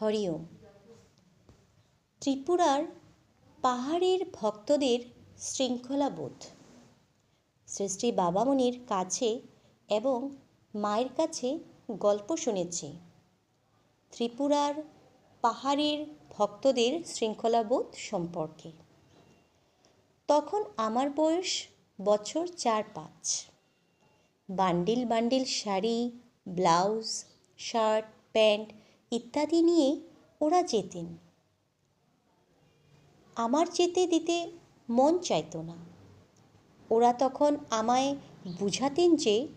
হরিওম। ত্রিপুরার পাহাড়ের ভক্তদের শৃঙ্খলাবোধ। শ্রী শ্রী বাবামণির কাছে এবং মায়ের কাছে গল্প শুনেছি। ত্রিপুরার পাহাড়ের ভক্তদের শৃঙ্খলাবোধ সম্পর্কে। তখন আমার বয়স বছর চার পাঁচ। Bundle bundle sari, blouse, shirt, pant ইত্যাদি নিয়ে ওরা যেতেন। আমার যেতে দিতে মন চাইতো না। ওরা তখন আমায় বুঝাতেন যে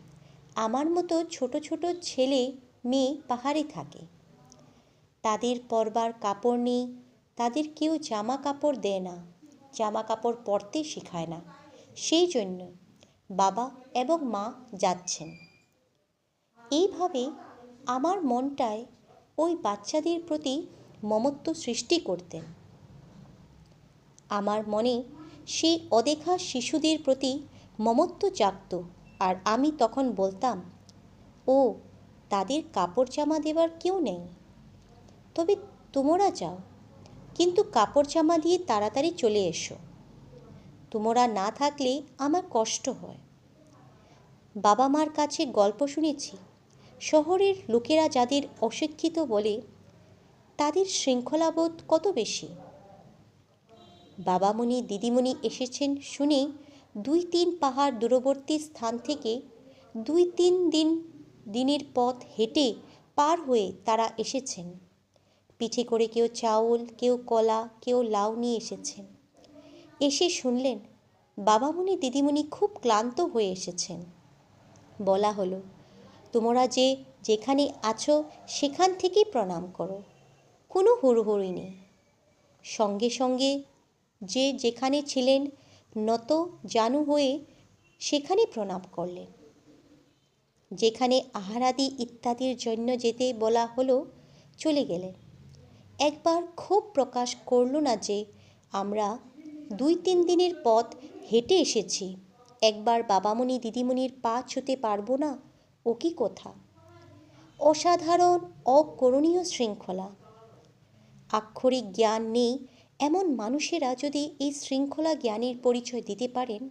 আমার মতো ছোট ছোট ছেলে মেয়ে পাহাড়ে থাকে। তাদের পরবার কাপড় নেই, তাদের কেউ জামা কাপড় দেয় না, জামা কাপড় পরতে শেখায় না। সেই জন্য বাবা এবং মা যাচ্ছেন। এইভাবে আমার মনটায় ওই বাচ্চাদের প্রতি মমত্ব সৃষ্টি করতেন। আমার মনে সেই অদেখা শিশুদের প্রতি মমত্ব জাগত আর আমি তখন বলতাম, ও, তাদের কাপড় জামা দেবার কেউ নেই। তবে তোমরা যাও, কিন্তু কাপড় জামা দিয়ে তাড়াতাড়ি চলে এসো। তোমরা না থাকলে আমার কষ্ট হয়। বাবা মার কাছে গল্প শুনেছি শহরের লোকেরা যাদের অশিক্ষিত বলে, তাদের শৃঙ্খলাবোধ কত বেশি? বাবামণি, দিদিমণি এসেছেন শুনে দুই তিন পাহাড় দূরবর্তী স্থান থেকে দুই তিন দিন, দিনের পথ হেঁটে পার হয়ে তারা এসেছেন। পিঠে করে কেউ চাউল, কেউ কলা, কেউ লাউ নিয়ে এসেছেন। এসে শুনলেন, বাবামণি, দিদিমণি খুব ক্লান্ত হয়ে এসেছেন। বলা হলো তোমরা যে যেখানে আছো সেখান থেকেই প্রণাম করো। কোনো হুড়োহুড়ি নেই। সঙ্গে সঙ্গে যে যেখানে ছিলেন নত জানু হয়ে সেখানে প্রণাম করলেন। যেখানে আহারাদি ইত্যাদির জন্য যেতে বলা হলো চলে গেলেন। একবার ক্ষোভ প্রকাশ করল না যে আমরা দুই তিন দিনের পথ হেঁটে এসেছি। একবার বাবামণি, দিদিমণির পা ছুতে পারব না? ও কি কথা? অসাধারণ, অকরণীয় শৃঙ্খলা। আক্ষরিক জ্ঞান নেই, এমন মানুষেরা যদি এই শৃঙ্খলা জ্ঞানের পরিচয় দিতে পারেন,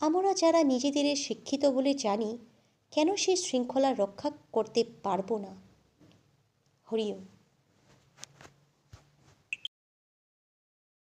আমরা যারা নিজেদের শিক্ষিত বলে জানি, কেন সেই শৃঙ্খলা রক্ষা করতে পারব না? হরিও